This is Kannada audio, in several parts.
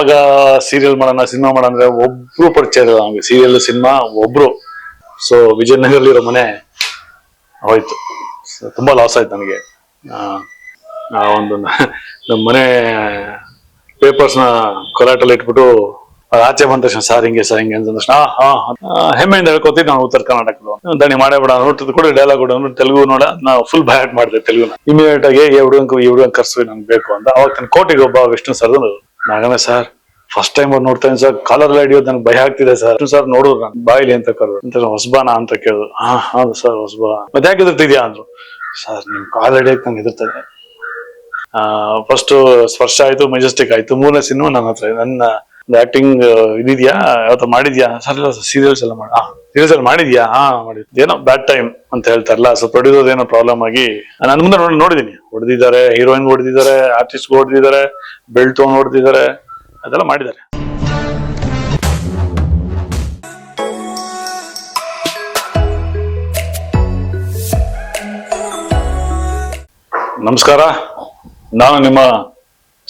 ಅವಾಗ ಸೀರಿಯಲ್ ಮಾಡೋಣ ಸಿನಿಮಾ ಮಾಡೋಣ ಅಂದ್ರೆ ಒಬ್ರು ಪರಿಚಯ ಇರಲ್ಲ ನಮ್ಗೆ. ಸೀರಿಯಲ್ ಸಿನಿಮಾ ಒಬ್ರು. ಸೊ ವಿಜಯನಗರಲ್ಲಿರೋ ಮನೆ ಹೋಯ್ತು. ತುಂಬಾ ಲಾಸ್ ಆಯ್ತು ನನಗೆ. ಒಂದು ನಮ್ಮ ಮನೆ ನ ಕೊಲಾಟಲ್ಲಿ ಇಟ್ಬಿಟ್ಟು ಆಚೆ ಬಂದ ತಕ್ಷಣ ಸರ್ ಹಿಂಗೆ ಸರ್ ಹಿಂಗೆ ಅಂತ ತಕ್ಷಣ ಹಾ ಹೆಮ್ಮೆಯಿಂದ ಹೇಳ್ಕೊತೀವಿ, ನಾವು ಉತ್ತರ ಕರ್ನಾಟಕದ ದಣಿ ಮಾಡೇ ಬಿಡ ನೋಡ್ತಿದ್ ಕೂಡ ಡೈಲಾಗ್ ಕೂಡ ತೆಲುಗು ನೋಡ, ನಾವು ಫುಲ್ ಬ್ಯಾಟ್ ಮಾಡಿದೆ ತೆಲುಗುನ. ಇಮಿಡಿಯೇಟ್ ಆಗಿ ಈ ಹುಡುಗಂಕು, ಈ ಹುಡುಗಂಗೆ ಕರ್ಸಿ ನಂಗೆ ಬೇಕು ಅಂತ. ಅವಾಗ ತನ್ನ ಕೋಟೆಗೆ ಒಬ್ಬ ವಿಷ್ಣು ಸರ್ ನಾಗನೇ ಸರ್ ಫಸ್ಟ್ ಟೈಮ್ ಅವ್ರು ನೋಡ್ತಾ ಸರ್. ಕಾಲರ್ ಹಿಡಿಯೋದು ನನಗೆ ಭಯ ಆಗ್ತಿದೆ ಸರ್. ಸರ್ ನೋಡೋರು ನಾನು ಬಾಯಿಲಿ ಅಂತ ಕರೆದು ಅಂತ ಹೊಸಬಾನ ಅಂತ ಕೇಳಿದ್ರು. ಹಾ, ಹೌದು ಸರ್ ಹೊಸಬಾ ಮತ್ತೆ ಯಾಕೆ ಎದುರ್ತಿದ್ಯಾ ಅಂದ್ರು. ಸರ್, ನಿಮ್ ಕಾಲ್ ಹಿಡಿಯಕ್ ನಂಗೆ ಎದುರ್ತದೆ ಫಸ್ಟ್ ಸ್ಪರ್ಶ ಆಯ್ತು ಮೆಜೆಸ್ಟಿಕ್ ಆಯ್ತು. ಮೂರನೇ ಸಿನಿಮಾ ನನ್ನ ಹತ್ರ. ನನ್ನ ಆಕ್ಟಿಂಗ್ ಇದಿದ್ಯಾ? ಯಾವತ್ತ ಮಾಡಿದ್ಯಾ? ಸರ್ ಸೀರಿಯಲ್ಸ್ ಎಲ್ಲ ಮಾಡಿ ಸೀರಿಯಲ್ಸ್ ಎಲ್ಲ ಮಾಡಿದ್ಯಾ? ಹಾ ಮಾಡಿದ್ ಏನೋ ಬ್ಯಾಡ್ ಟೈಮ್ ಅಂತ ಹೇಳ್ತಾರಲ್ಲ ಸೊ ಪ್ರೊಡ್ಯೂಸರ್ ಏನೋ ಪ್ರಾಬ್ಲಮ್ ಆಗಿ ನಾನು ಮುಂದೆ ನೋಡಿ ನೋಡಿದೀನಿ ಹೊಡೆದಿದ್ದಾರೆ ಹೀರೋಯಿನ್ ಹೊಡೆದಿದ್ದಾರೆ ಆರ್ಟಿಸ್ಟ್ ಹೊಡೆದಿದ್ದಾರೆ ಬೆಲ್ಟ್ ತೊಗೊಂಡು ಹೊಡೆದಿದ್ದಾರೆ, ಅದೆಲ್ಲ ಮಾಡಿದ್ದಾರೆ. ನಮಸ್ಕಾರ, ನಾನು ನಿಮ್ಮ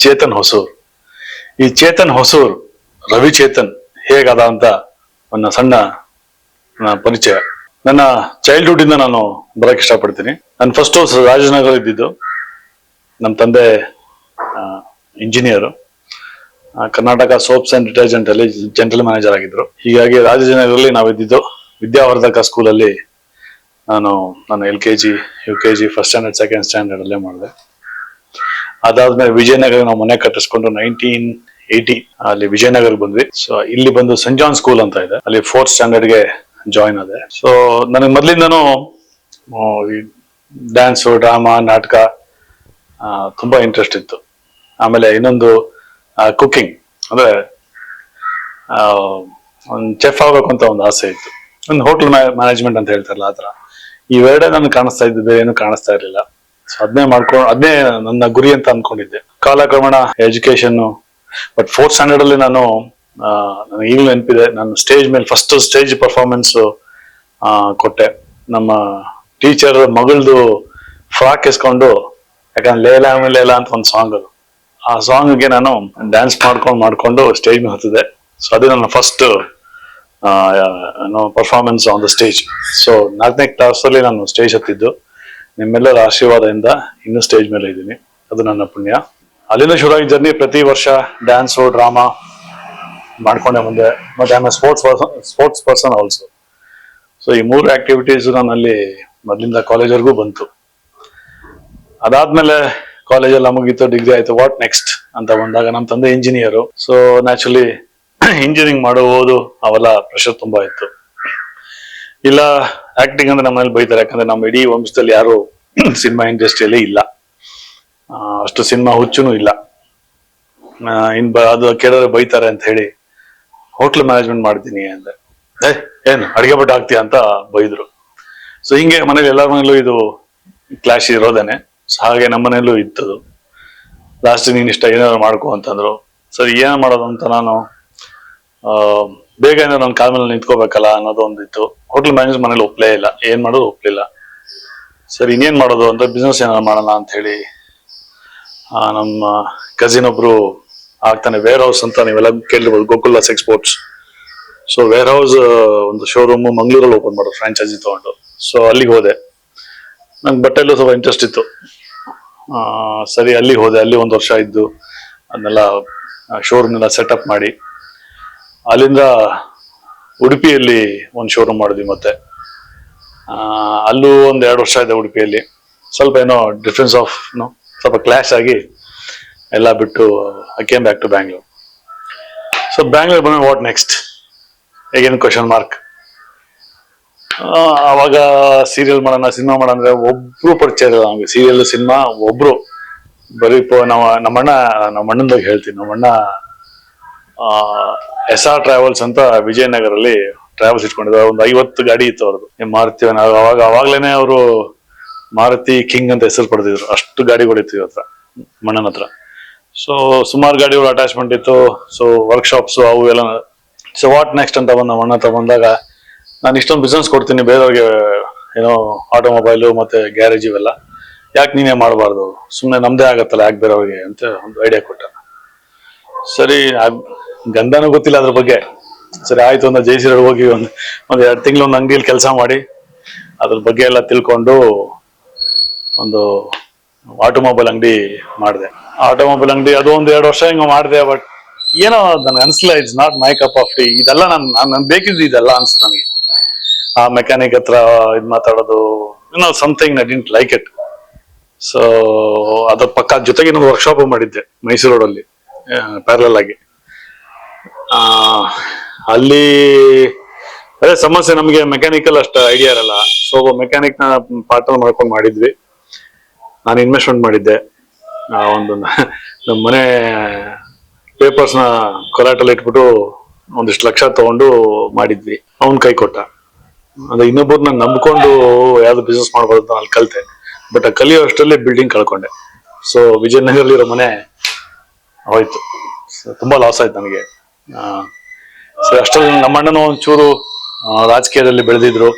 ಚೇತನ್ ಹೊಸೂರ್. ಈ ಚೇತನ್ ಹೊಸೂರ್ ರವಿ ಚೇತನ್ ಹೇಗದ ಅಂತ ನನ್ನ ಸಣ್ಣ ಪರಿಚಯ. ನನ್ನ ಚೈಲ್ಡ್ಹುಡ್ ಇಂದ ನಾನು ಬರಕ್ ಇಷ್ಟಪಡ್ತೀನಿ. ನಾನು ಫಸ್ಟ್ ರಾಜನಗರ ಇದ್ದಿದ್ದು ನಮ್ಮ ತಂದೆ engineer Karnataka soaps and detergent ಅಲ್ಲಿ ಜನರಲ್ ಮ್ಯಾನೇಜರ್ ಆಗಿದ್ರು. ಹೀಗಾಗಿ ರಾಜಜನಗರಲ್ಲಿ ನಾವು ಇದ್ದಿದ್ದು ವಿದ್ಯಾವರ್ಧಕ ಸ್ಕೂಲಲ್ಲಿ ನಾನು ನಾನು L K G, U K G first standard second standard ಅಲ್ಲೇ ಮಾಡಿದೆ. ಅದಾದ್ಮೇಲೆ ವಿಜಯನಗರ ನಾವು ಮನೆ ಕಟ್ಟಿಸ್ಕೊಂಡು ನೈನ್ಟೀನ್ ಏಯ್ಟಿ ಅಲ್ಲಿ ವಿಜಯನಗರ ಬಂದ್ವಿ. ಸೊ ಇಲ್ಲಿ ಬಂದು ಸೆಂಟ್ ಜಾನ್ ಸ್ಕೂಲ್ ಅಂತ ಇದೆ. ಅಲ್ಲಿ ಫೋರ್ತ್ ಸ್ಟ್ಯಾಂಡರ್ಡ್ಗೆ ಜಾಯಿನ್ ಆದೆ. ಸೊ ನನಗೆ ಮೊದಲಿಂದನೂ ಡ್ಯಾನ್ಸು ಡ್ರಾಮಾ ನಾಟಕ ತುಂಬಾ ಇಂಟ್ರೆಸ್ಟ್ ಇತ್ತು. ಆಮೇಲೆ ಇನ್ನೊಂದು ಕುಕಿಂಗ್ ಅಂದ್ರೆ ಒಂದು ಚೆಫ್ ಆಗ್ಬೇಕು ಅಂತ ಒಂದು ಆಸೆ ಇತ್ತು. ಒಂದು ಹೋಟೆಲ್ ಮ್ಯಾನೇಜ್ಮೆಂಟ್ ಅಂತ ಹೇಳ್ತಾರಲ್ಲ ಆತರ ಇವೆರಡೇ ನನ್ಗೆ ಕಾಣಿಸ್ತಾ ಇದ್ದು ಬೇರೆ ಏನು ಕಾಣಿಸ್ತಾ ಇರಲಿಲ್ಲ. ಸೊ ಅದನ್ನೇ ಮಾಡ್ಕೊಂಡು ಅದನ್ನೇ ನನ್ನ ಗುರಿ ಅಂತ ಅನ್ಕೊಂಡಿದ್ದೆ. ಕಾಲಕ್ರಮೇಣ ಎಜುಕೇಶನ್ ಬಟ್ ಫೋರ್ತ್ ಸ್ಟ್ಯಾಂಡರ್ಡ್ ಅಲ್ಲಿ ನಾನು ನನಗೆ ಈಗಲೂ ನೆನಪಿದೆ. ನಾನು ಸ್ಟೇಜ್ ಮೇಲೆ ಫಸ್ಟ್ ಸ್ಟೇಜ್ ಪರ್ಫಾರ್ಮೆನ್ಸ್ ಕೊಟ್ಟೆ. ನಮ್ಮ ಟೀಚರ್ ಮಗಳದು ಫ್ರಾಕ್ ಇಸ್ಕೊಂಡು ಯಾಕಂದ್ರೆ ಲೇಲಾ ಲೇಲಾ ಅಂತ ಒಂದು ಸಾಂಗ್ ಅದು. ಆ ಸಾಂಗ್ಗೆ ನಾನು ಡ್ಯಾನ್ಸ್ ಮಾಡ್ಕೊಂಡು ಮಾಡ್ಕೊಂಡು ಸ್ಟೇಜ್ ಮೇಲೆ ಹತ್ತಿದೆ ಸೊ ಅದು ನನ್ನ first performance on the stage so ನಾಲ್ಕನೇ ಕ್ಲಾಸ್ ಅಲ್ಲಿ ನಾನು ಸ್ಟೇಜ್ ಹತ್ತಿದ್ದು. ನಿಮ್ಮೆಲ್ಲರ ಆಶೀರ್ವಾದದಿಂದ ಇನ್ನೂ ಸ್ಟೇಜ್ ಮೇಲೆ ಇದ್ದೀನಿ. ಅದು ನನ್ನ ಪುಣ್ಯ. ಅಲ್ಲಿಂದ ಶುರು ಆಗಿದ್ದ ಜರ್ನಿ ಪ್ರತಿ ವರ್ಷ ಡ್ಯಾನ್ಸು ಡ್ರಾಮಾ ಮಾಡ್ಕೊಂಡೆ ಮುಂದೆ. ಮತ್ತೆ ಆಮೇಲೆ sports sports person also so ಈ ಮೂರು ಆಕ್ಟಿವಿಟೀಸ್ ನನ್ನಲ್ಲಿ ಮೊದಲಿಂದ ಕಾಲೇಜ್ವರೆಗೂ ಬಂತು. ಅದಾದ್ಮೇಲೆ ಕಾಲೇಜ್ ಎಲ್ಲ ಮುಗೀತು ಡಿಗ್ರಿ ಆಯ್ತು. ವಾಟ್ ನೆಕ್ಸ್ಟ್ ಅಂತ ಬಂದಾಗ ನಮ್ಮ ತಂದೆ ಇಂಜಿನಿಯರು ಸೊ ನ್ಯಾಚುರಲಿ ಇಂಜಿನಿಯರಿಂಗ್ ಮಾಡೋ ಅವೆಲ್ಲ ಪ್ರೆಷರ್ ತುಂಬಾ ಇತ್ತು. ಇಲ್ಲ ಆಕ್ಟಿಂಗ್ ಅಂದ್ರೆ ನಮ್ಮನೇಲಿ ಬೈತಾರೆ. ಯಾಕಂದ್ರೆ ನಮ್ಮ ಇಡೀ ವಂಶದಲ್ಲಿ ಯಾರು ಸಿನಿಮಾ ಇಂಡಸ್ಟ್ರಿಯಲ್ಲಿ ಇಲ್ಲ. ಅಷ್ಟು ಸಿನಿಮಾ ಹುಚ್ಚುನು ಇಲ್ಲ. ಇನ್ ಬ, ಅದು ಕೇಳಿದ್ರೆ ಬೈತಾರೆ ಅಂತ ಹೇಳಿ ಹೋಟ್ಲ್ ಮ್ಯಾನೇಜ್ಮೆಂಟ್ ಮಾಡ್ತೀನಿ ಅಂದ್ರೆ ಏ, ಏನು, ಅಡಿಗೆ ಭಟ್ ಆಗ್ತೀಯ ಅಂತ ಬೈದ್ರು. ಸೊ ಹಿಂಗೆ ಮನೇಲಿ ಎಲ್ಲರ ಮನೇಲೂ ಇದು ಕ್ಲಾಶ್ ಇರೋದೇನೆ. ಹಾಗೆ ನಮ್ಮ ಇತ್ತು. ಲಾಸ್ಟ್ ನೀನ್ ಇಷ್ಟ ಏನಾದ್ರು ಮಾಡ್ಕೊ ಅಂತಂದ್ರು. ಸರಿ, ಏನ್ ಮಾಡೋದು ಅಂತ ನಾನು ಬೇಗ ಏನಾದ್ರು ನನ್ನ ಕಾಲ ಮೇಲೆ ನಿಂತ್ಕೋಬೇಕಲ್ಲ ಅನ್ನೋದು ಒಂದಿತ್ತು ಹೋಟ್ಲ್ ಮ್ಯಾನೇಜ್ ಮನೇಲಿ ಒಪ್ಲೇ ಇಲ್ಲ. ಏನ್ ಮಾಡೋದು ಒಪ್ಲಿಲ್ಲ. ಸರಿ, ಇನ್ನೇನ್ ಮಾಡೋದು ಅಂತ ಬಿಸ್ನೆಸ್ ಏನಾದ್ರು ಮಾಡೋಣ ಅಂತ ಹೇಳಿ ನಮ್ಮ ಕಸಿನ್ ಒಬ್ರು ಆಗ್ತಾನೆ ವೇರ್ ಹೌಸ್ ಅಂತ ನೀವೆಲ್ಲ ಕೇಳಿರ್ಬೋದು Gokuldas exports so warehouse ಒಂದು ಶೋರೂಮ್ ಮಂಗಳೂರಲ್ಲಿ ಓಪನ್ ಮಾಡೋದು ಫ್ರಾಂಚೈಸಿ ತಗೊಂಡು. ಸೊ ಅಲ್ಲಿಗೆ ಹೋದೆ. ನಂಗೆ ಬಟ್ಟೆಲ್ಲೂ ಸ್ವಲ್ಪ ಇಂಟ್ರೆಸ್ಟ್ ಇತ್ತು. ಸರಿ, ಅಲ್ಲಿ ಹೋದೆ, ಅಲ್ಲಿ ಒಂದು ವರ್ಷ ಇದ್ದು, ಅದನ್ನೆಲ್ಲ ಶೋರೂಮ್ನೆಲ್ಲ ಸೆಟಪ್ ಮಾಡಿ. ಅಲ್ಲಿಂದ ಉಡುಪಿಯಲ್ಲಿ ಒಂದು ಶೋರೂಮ್ ಮಾಡಿದ್ವಿ ಮತ್ತೆ. ಅಲ್ಲೂ ಒಂದು ಎರಡು ವರ್ಷ ಇದೆ ಉಡುಪಿಯಲ್ಲಿ. ಸ್ವಲ್ಪ ಏನೋ ಡಿಫ್ರೆನ್ಸ್ ಆಫ್ ನೋ ಸ್ವಲ್ಪ ಕ್ಲಾಶ್ ಆಗಿ ಎಲ್ಲ ಬಿಟ್ಟು I came back to Bangalore so Bangalore ಬಂದ್ರೆ ವಾಟ್ ನೆಕ್ಸ್ಟ್ ಏನು ಕ್ವಶನ್ ಮಾರ್ಕ್ ಅವಾಗ ಸೀರಿಯಲ್ ಮಾಡೋಣ ಸಿನಿಮಾ ಮಾಡೋಣ ಅಂದ್ರೆ ಒಬ್ರು ಪರಿಚಯ ಇರಲ್ಲ ನಮ್ಗೆ. ಸೀರಿಯಲ್ ಸಿನಿಮಾ ಒಬ್ರು. ಬರೀ ನಾವು ನಮ್ಮ, ನಮ್ಮಣ್ಣ ನಮ್ಮ ಅಣ್ಣಂದಾಗ ಹೇಳ್ತೀನಿ. ನಮ್ಮಣ್ಣ ಎಸ್ ಆರ್ ಟ್ರಾವೆಲ್ಸ್ ಅಂತ ವಿಜಯನಗರಲ್ಲಿ ಟ್ರಾವೆಲ್ಸ್ ಇಟ್ಕೊಂಡಿದ್ರು. ಒಂದು ಐವತ್ತು ಗಾಡಿ ಇತ್ತು ಅವ್ರದ್ದು ಮಾರುತಿ ಅವಾಗ, ಅವಾಗ್ಲೇನೆ ಅವರು ಮಾರುತಿ ಕಿಂಗ್ ಅಂತ ಹೆಸರು ಪಡೆದಿದ್ರು. ಅಷ್ಟು ಗಾಡಿಗಳಿತ್ತು ಇತ್ತು ಇವತ್ತ ಮಣ್ಣನ ಹತ್ರ. ಸೊ ಸುಮಾರು ಗಾಡಿಗಳು ಅಟ್ಯಾಚ್ಮೆಂಟ್ ಇತ್ತು. ಸೊ ವರ್ಕ್ಶಾಪ್ಸ್ ಅವು ಎಲ್ಲ. ಸೊ ವಾಟ್ ನೆಕ್ಸ್ಟ್ ಅಂತ ಬಂದ ಮಣ್ಣ ಹತ್ರ ಬಂದಾಗ ನಾನು ಇಷ್ಟೊಂದು ಬಿಸ್ನೆಸ್ ಕೊಡ್ತೀನಿ ಬೇರೆಯವ್ರಿಗೆ, ಏನೋ ಆಟೋಮೊಬೈಲು ಮತ್ತೆ ಗ್ಯಾರೇಜ್ ಇವೆಲ್ಲ. ಯಾಕೆ ನೀನೇ ಮಾಡಬಾರ್ದು? ಸುಮ್ಮನೆ ನಮ್ಮದೇ ಆಗತ್ತಲ್ಲ ಯಾಕೆ ಬೇರೆಯವ್ರಿಗೆ ಅಂತ ಒಂದು ಐಡಿಯಾ ಕೊಟ್ಟ. ಸರಿ ಗಂಧನೂ ಗೊತ್ತಿಲ್ಲ ಅದ್ರ ಬಗ್ಗೆ. ಸರಿ, ಆಯ್ತು ಒಂದು ಜೈಸಿರೋಡ್ ಹೋಗಿ ಒಂದು ಒಂದು ಎರಡು ತಿಂಗಳು ಒಂದು ಅಂಗಡಿಯಲ್ಲಿ ಕೆಲಸ ಮಾಡಿ, ಅದ್ರ ಬಗ್ಗೆ ಎಲ್ಲ ತಿಳ್ಕೊಂಡು ಒಂದು ಆಟೋಮೊಬೈಲ್ ಅಂಗಡಿ ಮಾಡಿದೆ. ಆಟೋಮೊಬೈಲ್ ಅಂಗಡಿ ಅದು ಒಂದು ಎರಡು ವರ್ಷ ಹಿಂಗೆ ಮಾಡಿದೆ ಬಟ್ ಏನೋ ನನಗೆ ಅನ್ಸಲ್ಲ it's not my cup of tea ಇದೆಲ್ಲ ನಾನು ನಾನು ಬೇಕಿದ್ದು ಇದೆಲ್ಲ ಅನ್ಸ್ತು ನನಗೆ. ಆ ಮೆಕ್ಯಾನಿಕ್ ಹತ್ರ ಇದ್ ಮಾತಾಡೋದು ಏನೋ something I didn't like it so ಅದ್ರ ಪಕ್ಕ ಜೊತೆಗೆ ನಾವು ವರ್ಕ್ಶಾಪ್ ಮಾಡಿದ್ದೆ, ಮೈಸೂರು ರೋಡಲ್ಲಿ ಪ್ಯಾರಲಲ್ ಆಗಿ. ಅಲ್ಲಿ, ಅದೇ ಸಮಸ್ಯೆ ನಮಗೆ ಮೆಕ್ಯಾನಿಕಲ್ ಅಷ್ಟು ಐಡಿಯಾ ಇರಲ್ಲ. ಸೊ ಮೆಕ್ಯಾನಿಕ್ನ ಪಾರ್ಟ್ನರ್ ಮಾಡ್ಕೊಂಡು ಮಾಡಿದ್ವಿ. ನಾನು ಇನ್ವೆಸ್ಟ್ಮೆಂಟ್ ಮಾಡಿದ್ದೆ. ಒಂದು ನಮ್ಮ ಮನೆ ನ ಕೊಲಾಟಲ್ ಇಟ್ಬಿಟ್ಟು ಒಂದಿಷ್ಟು ಲಕ್ಷ ತಗೊಂಡು ಮಾಡಿದ್ವಿ. ಅವನ್ ಕೈ ಕೊಟ್ಟ. ಅಂದ್ರೆ ಇನ್ನೊಬ್ಬರನ್ನ ನಂಬ್ಕೊಂಡು ಯಾವ್ದು ಬಿಸ್ನೆಸ್ ಮಾಡ್ಬೋದು ಅಂತ ಅಲ್ಲಿ ಕಲಿತೆ. ಬಟ್ ಆ ಕಲಿಯೋ ಅಷ್ಟರಲ್ಲಿ ಬಿಲ್ಡಿಂಗ್ ಕಳ್ಕೊಂಡೆ. ಸೊ ವಿಜಯನಗರಲ್ಲಿರೋ ಮನೆ ಹೋಯ್ತು. ತುಂಬಾ ಲಾಸ್ ಆಯ್ತು ನನಗೆ ಸೊ ಅಷ್ಟರಲ್ಲಿ ನಮ್ಮ ಅಣ್ಣನ ಒಂಚೂರು ರಾಜಕೀಯದಲ್ಲಿ ಬೆಳೆದಿದ್ರು.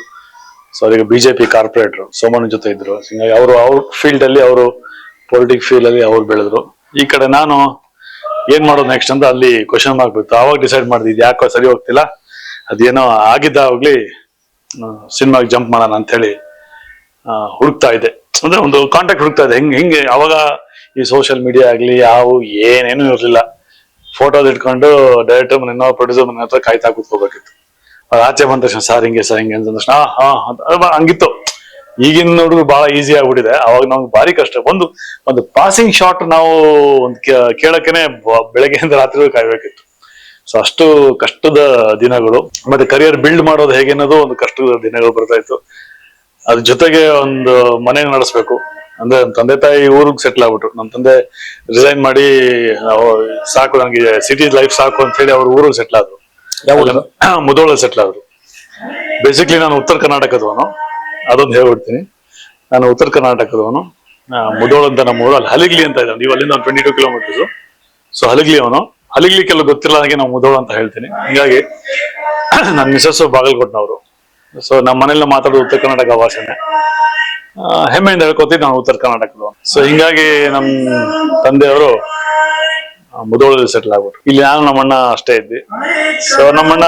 ಸೊ ಅದಕ್ಕೆ ಬಿಜೆಪಿ ಕಾರ್ಪೊರೇಟರ್ ಸೋಮಣ್ಣ ಜೊತೆ ಇದ್ರು. ಹಿಂಗಾಗಿ ಅವರು, ಅವ್ರ ಫೀಲ್ಡ್ ಅಲ್ಲಿ ಅವರು ಪೊಲಿಟಿಕ್ ಫೀಲ್ಡ್ ಅಲ್ಲಿ ಅವ್ರು ಬೆಳೆದ್ರು. ಈ ಕಡೆ ನಾನು ಏನ್ ಮಾಡೋದು ನೆಕ್ಸ್ಟ್ ಅಂತ ಅಲ್ಲಿ ಕ್ವಶನ್ ಮಾರ್ಕ್ ಬಿತ್ತು ಅವಾಗ ಡಿಸೈಡ್ ಮಾಡಿದ್ವಿ ಇದು ಯಾಕೋ ಸರಿ ಹೋಗ್ತಿಲ್ಲ ಅದೇನೋ ಆಗಿದ್ದಾಗ್ಲಿ ಸಿನಿಮಾಗೆ ಜಂಪ್ ಮಾಡೋಣ ಅಂತ ಹೇಳಿ ಆ, ಹುಡುಕ್ತಾ ಇದ್ದೆ. ಅಂದ್ರೆ ಒಂದು ಕಾಂಟ್ಯಾಕ್ಟ್ ಹುಡುಕ್ತಾ ಇದೆ ಹೆಂಗ್ ಹಿಂಗೆ ಅವಾಗ ಈ ಸೋಷಿಯಲ್ ಮೀಡಿಯಾ ಆಗಲಿ ಯಾವ ಏನೇನು ಇರಲಿಲ್ಲ. ಫೋಟೋಸ್ ಇಟ್ಕೊಂಡು ಡೈರೆಕ್ಟರ್ ಮನೆ ಪ್ರೊಡ್ಯೂಸರ್ ಮನೆ ಹತ್ರ ಕಾಯ್ತಾ ಕೂತ್ಕೋಬೇಕಿತ್ತು. ಆಚೆ ಬಂದ ತಕ್ಷಣ ಸರ್ ಹಿಂಗೆ ಸರ್ ಹಿಂಗೆ ಅಂತ ತಕ್ಷಣ ಹಾ ಹಂಗಿತ್ತು. ಈಗಿನ ನೋಡಿದ್ರು ಬಹಳ ಈಸಿ ಆಗ್ಬಿಟ್ಟಿದೆ. ಅವಾಗ ನಮ್ಗೆ ಭಾರಿ ಕಷ್ಟ. ಒಂದು ಒಂದು ಪಾಸಿಂಗ್ ಶಾಟ್ ನಾವು ಒಂದು ಕೇಳಕ್ಕೇನೆ ಬ- ಬೆಳಗ್ಗೆಯಿಂದ ರಾತ್ರಿ ಕಾಯ್ಬೇಕಿತ್ತು. ಸೊ ಅಷ್ಟು ಕಷ್ಟದ ದಿನಗಳು. ಮತ್ತೆ ಕರಿಯರ್ ಬಿಲ್ಡ್ ಮಾಡೋದು ಹೇಗೆ ಅನ್ನೋದು ಒಂದು ಕಷ್ಟದ ದಿನಗಳು ಬರ್ತಾ ಇತ್ತು. ಅದ್ರ ಜೊತೆಗೆ ಒಂದು ಮನೆ ನಡೆಸ್ಬೇಕು. ಅಂದ್ರೆ ನಮ್ಮ ತಂದೆ ತಾಯಿ ಊರಿಗೆ ಸೆಟ್ಲ್ ಆಗ್ಬಿಟ್ರು. ನಮ್ಮ ತಂದೆ ರಿಸೈನ್ ಮಾಡಿ ನಾವು ಸಾಕು ನನಗೆ ಸಿಟಿ ಲೈಫ್ ಸಾಕು ಅಂತ ಹೇಳಿ ಅವ್ರ ಊರಿಗೆ ಸೆಟ್ಲ್ ಆದ್ರು. ಮುದೋಳ? ಸೆಟ್ಲ್ ಆದ್ರು. ಬೇಸಿಕ್ಲಿ ನಾನು ಉತ್ತರ ಕರ್ನಾಟಕದವನು. ಅದೊಂದು ಹೇಳ್ಬಿಡ್ತೀನಿ. ನಾನು ಉತ್ತರ ಕರ್ನಾಟಕದವನು. ಮುದೋಳ ಮುದೋಳ್ ಅಂತ ನಮ್ಮ ಊರಲ್ಲಿ ಹಲಿಗ್ಲಿ ಅಂತ ಇದೆ ನೀವು ಅಲ್ಲಿಂದ twenty two kilometres so Haligli ಅವನು. ಹಲಿಗ್ಲಿ ಕೆಲವು ಗೊತ್ತಿಲ್ಲ ಹಾಗೆ ನಾವು ಮುಧೋಳ ಅಂತ ಹೇಳ್ತೀನಿ. ಹಿಂಗಾಗಿ ನನ್ನ ಮಿಸಸ್ಸು ಬಾಗಲಕೋಟ್ನವರು. ಸೊ ನಮ್ಮ ಮನೇಲಿ ಮಾತಾಡೋದು ಉತ್ತರ ಕರ್ನಾಟಕ ಭಾಷೆನೆ. ಹೆಮ್ಮೆಯಿಂದ ಹೇಳ್ಕೊತೀವಿ ನಾವು ಉತ್ತರ ಕರ್ನಾಟಕದವನು. ಸೊ ಹಿಂಗಾಗಿ ನಮ್ಮ ತಂದೆಯವರು ಮುದೋಳಲ್ಲಿ ಸೆಟ್ಲ್ ಆಗ್ಬಿಟ್ರು. ಇಲ್ಲಿ ನಾನು ನಮ್ಮಣ್ಣ ಅಷ್ಟೇ ಇದ್ವಿ ಸೊ ನಮ್ಮಣ್ಣ